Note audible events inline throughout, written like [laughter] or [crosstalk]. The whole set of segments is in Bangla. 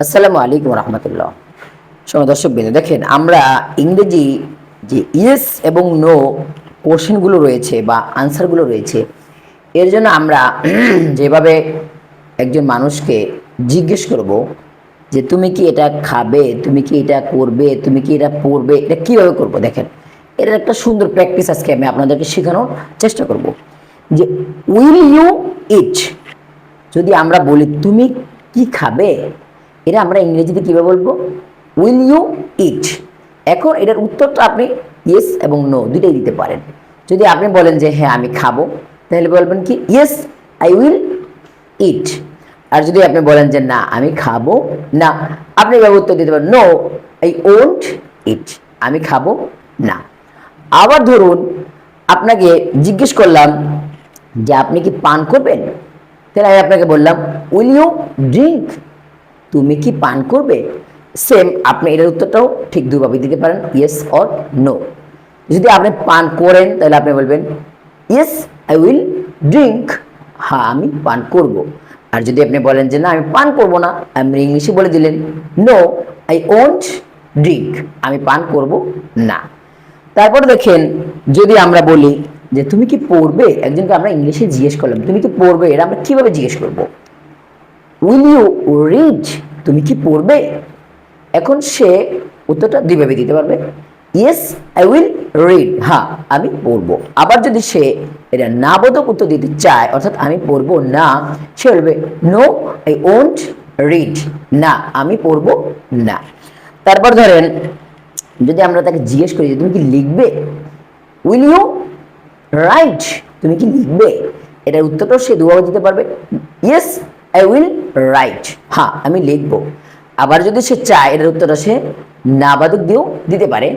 আসসালামু আলাইকুম রহমতুল্লাহ সময় দর্শক বিন্দু, দেখেন আমরা ইংরেজি যে ইয়েস এবং নো কোশ্চেনগুলো রয়েছে বা আনসারগুলো রয়েছে, এর জন্য আমরা [clears throat] যেভাবে একজন মানুষকে জিজ্ঞেস করব যে তুমি কি এটা খাবে, তুমি কি এটা করবে, তুমি কি এটা পড়বে, এটা কীভাবে করব, দেখেন এটার একটা সুন্দর প্র্যাকটিস আজকে আমি আপনাদেরকে শেখানোর চেষ্টা করব। যে উইল ইউ ইট? যদি আমরা বলি, তুমি কি খাবে? এটা আমরা ইংরেজিতে কীভাবে বলব? উইল ইউ ইট এখন এটার উত্তরটা আপনি ইয়েস এবং নো দুইটাই দিতে পারেন। যদি আপনি বলেন যে হ্যাঁ আমি খাব, তাহলে বলবেন কি ইয়েস আই উইল ইট আর যদি আপনি বলেন যে না, আমি খাব, না, আপনি এভাবে উত্তর দিতে পারেন নো আই ওন্ট ইট আমি খাব না। আবার ধরুন, আপনাকে জিজ্ঞেস করলাম যে আপনি কি পান করবেন? তাহলে আমি আপনাকে বললাম উইল ইউ ড্রিঙ্ক তুমি কি পান করবে? সেম আপনি এটার উত্তরটাও ঠিক দুভাবে দিতে পারেন ইয়েস অর নো যদি আপনি পান করেন, তাহলে আপনি বলবেন ইয়েস আই উইল ড্রিঙ্ক হ্যাঁ আমি পান করব। আর যদি আপনি বলেন যে না, আমি পান করব না, আপনি ইংলিশে বলে দিলেন নো আই ওন্ট ড্রিঙ্ক আমি পান করব না। তারপর দেখেন, যদি আমরা বলি যে, তুমি কি পড়বে? একজনকে আমরা ইংলিশে জিজ্ঞেস করলাম, তুমি কি পড়বে? এটা আমরা কীভাবে জিজ্ঞেস করব? উইল ইউ রিড তুমি কি পড়বে? এখন সে উত্তরটা দুইভাবে দিতে পারবে। ইয়েস আই উইল রিড হ্যাঁ আমি পড়ব। আবার যদি সে এটা না বোধক উত্তর দিতে চায়, অর্থাৎ আমি পড়ব না, সে বলবে নো আই ওন্ট রিড না, আমি পড়ব না। তারপর ধরেন, যদি আমরা তাকে জিজ্ঞেস করি তুমি কি লিখবে? উইল ইউ রাইট তুমি কি লিখবে? এটার উত্তরটাও সে দুভাবে দিতে পারবে। ইয়েস আই উইল রাইট হ্যাঁ আমি লিখব। আবার যদি সে চায়, এটার উত্তরটা সে না বাদক দিয়েও দিতে পারে।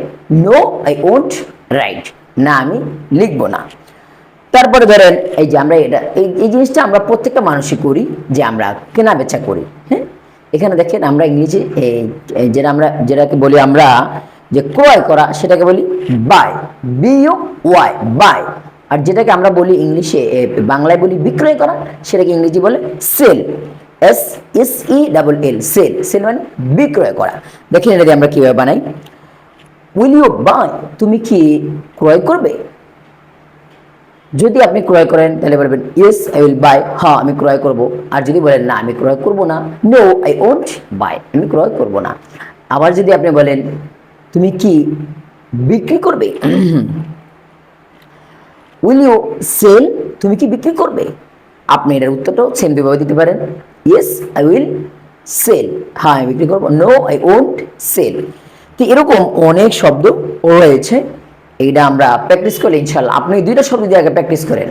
নো আই ওন্ট রাইট না, আমি লিখব না। তারপরে ধরেন, এই যে আমরা এটা, এই জিনিসটা আমরা প্রত্যেকটা মানুষই করি যে আমরা কেনা বেচা করি হ্যাঁ? এখানে দেখেন আমরা এই যেটা আমরা, যেটাকে বলি আমরা যে ক্রয় করা, সেটাকে বলি buy B U Y buy আর যেটাকে আমরা বলি ইংলিশে বাংলায় বলি বিক্রয় করা, সেটাকে ইংরেজি বলে sell S S E double L sell. Sell মানে বিক্রয় করা। দেখেন এটাকে আমরা কীভাবে বানাই। উইল ইউ বাই তুমি কি ক্রয় করবে? যদি আপনি ক্রয় করেন, তাহলে বলবেন ইয়েস আই উইল বাই হ্যাঁ আমি ক্রয় করব। আর যদি বলেন, না, আমি ক্রয় করব না। নো আই ওন্ট বাই আমি ক্রয় করব না। আবার যদি আপনি বলেন, তুমি কি বিক্রি করবে? উইল ইউ সেল তুমি কি বিক্রি করবে? আপনি এটার উত্তরটাও সেম দুভাবে দিতে পারেন। ইয়েস আই উইল সেল হ্যাঁ আমি বিক্রি করব। নো আই ওন্ট সেল তো এরকম অনেক শব্দ রয়েছে। এইটা আমরা প্র্যাকটিস করলে ইনশাল্লাহ আপনি দুইটা শব্দ দিয়ে আগে প্র্যাকটিস করেন।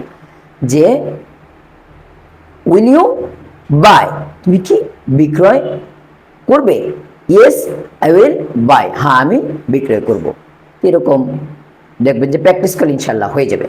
যে উইল ইউ বাই তুমি কি বিক্রয় করবে? ইয়েস আই উইল বাই হ্যাঁ আমি বিক্রয় করব। এরকম দেখবেন যে প্র্যাকটিস করলে ইনশাল্লাহ হয়ে যাবে।